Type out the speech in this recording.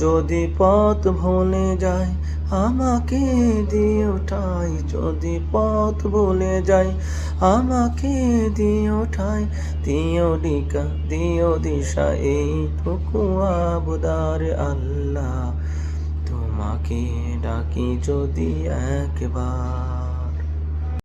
যদি পথ ভুলে যায় আমাকে দিয়ে ওঠাই। যদি পথ ভুলে যায় আমাকে দিয়ে ওঠাই। দিও ডিকা দিও দিশা, এইটুকু আবদার আল্লাহ। তোমাকে ডাকি যদি একবার।